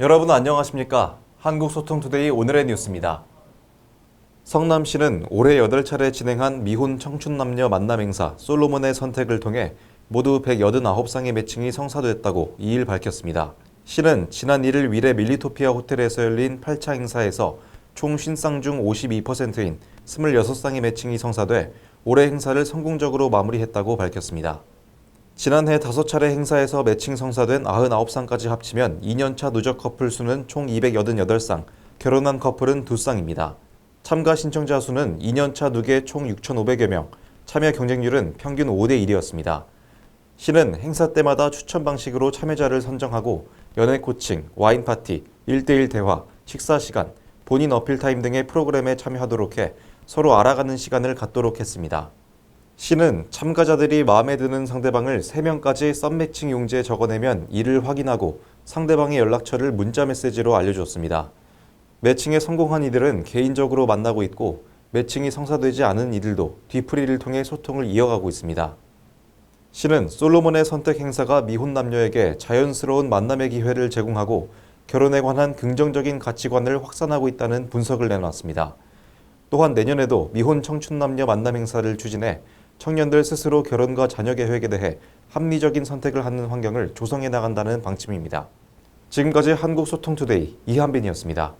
여러분 안녕하십니까? 한국소통투데이 오늘의 뉴스입니다. 성남시는 올해 8차례 진행한 미혼 청춘 남녀 만남 행사 솔로몬의 선택을 통해 모두 189쌍의 매칭이 성사됐다고 2일 밝혔습니다. 시는 지난 1일 위례 밀리토피아 호텔에서 열린 8차 행사에서 총 50쌍 중 52%인 26쌍의 매칭이 성사돼 올해 행사를 성공적으로 마무리했다고 밝혔습니다. 지난해 5차례 행사에서 매칭 성사된 99쌍까지 합치면 2년차 누적 커플 수는 총 288쌍, 결혼한 커플은 2쌍입니다. 참가 신청자 수는 2년차 누계 총 6,500여 명, 참여 경쟁률은 평균 5대 1이었습니다. 시는 행사 때마다 추천 방식으로 참여자를 선정하고 연애 코칭, 와인 파티, 1대1 대화, 식사 시간, 본인 어필 타임 등의 프로그램에 참여하도록 해 서로 알아가는 시간을 갖도록 했습니다. 시는 참가자들이 마음에 드는 상대방을 3명까지 썸매칭 용지에 적어내면 이를 확인하고 상대방의 연락처를 문자 메시지로 알려줬습니다. 매칭에 성공한 이들은 개인적으로 만나고 있고 매칭이 성사되지 않은 이들도 뒤풀이를 통해 소통을 이어가고 있습니다. 시는 솔로몬의 선택 행사가 미혼 남녀에게 자연스러운 만남의 기회를 제공하고 결혼에 관한 긍정적인 가치관을 확산하고 있다는 분석을 내놨습니다. 또한 내년에도 미혼 청춘 남녀 만남 행사를 추진해 청년들 스스로 결혼과 자녀 계획에 대해 합리적인 선택을 하는 환경을 조성해 나간다는 방침입니다. 지금까지 한국소통투데이 이한빈이었습니다.